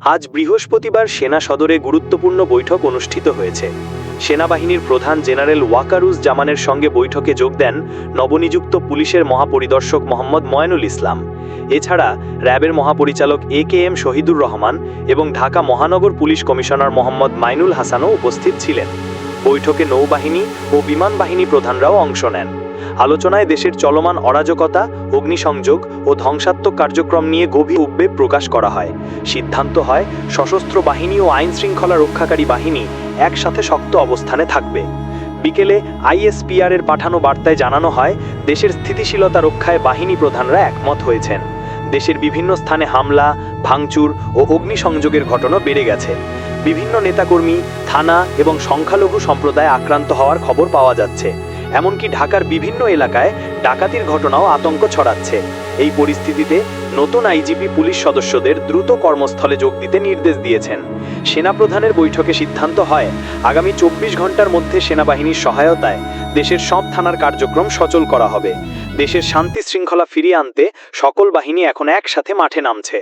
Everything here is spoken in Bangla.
আজ বৃহস্পতিবার সেনা সদরে গুরুত্বপূর্ণ বৈঠক অনুষ্ঠিত হয়েছে। সেনাবাহিনীর প্রধান জেনারেল ওয়াকারুজ জামানের সঙ্গে বৈঠকে যোগ দেন নবনিযুক্ত পুলিশের মহাপরিদর্শক মোহাম্মদ ময়নুল ইসলাম। এছাড়া র্যাবের মহাপরিচালক A K M Shahidur Rahman এবং ঢাকা মহানগর পুলিশ কমিশনার মোহাম্মদ মাইনুল হাসানও উপস্থিত ছিলেন। বৈঠকে নৌবাহিনী ও বিমান বাহিনী প্রধানরাও অংশ নেন। আলোচনায় দেশের চলমান অরাজকতা, অগ্নিসংযোগ ও ধ্বংসাত্মক কার্যক্রম নিয়ে গভীর উদ্বেগ প্রকাশ করা হয়। সিদ্ধান্ত হয়, সশস্ত্র বাহিনী ও আইন শৃঙ্খলা রক্ষাকারী বাহিনী একসাথে শক্ত অবস্থানে থাকবে। বিকেলে আইএসপিআর এর পাঠানো বার্তায় জানানো হয়, দেশের স্থিতিশীলতা রক্ষায় বাহিনী প্রধানরা একমত হয়েছেন। দেশের বিভিন্ন স্থানে হামলা, ভাঙচুর ও অগ্নিসংযোগের ঘটনা বেড়ে গেছে। বিভিন্ন নেতাকর্মী, থানা এবং সংখ্যালঘু সম্প্রদায় আক্রান্ত হওয়ার খবর পাওয়া যাচ্ছে। এমনকি ঢাকার বিভিন্ন এলাকায় ডাকাতির ঘটনাও আতঙ্ক ছড়াচ্ছে। এই পরিস্থিতিতে নতুন আইজিপি পুলিশ সদস্যদের দ্রুত কর্মস্থলে যোগ দিতে নির্দেশ দিয়েছেন। সেনাপ্রধানের বৈঠকে সিদ্ধান্ত হয়, আগামী চব্বিশ ঘণ্টার মধ্যে সেনাবাহিনীর সহায়তায় দেশের সব থানার কার্যক্রম সচল করা হবে। দেশের শান্তি শৃঙ্খলা ফিরিয়ে আনতে সকল বাহিনী এখন একসাথে মাঠে নামছে।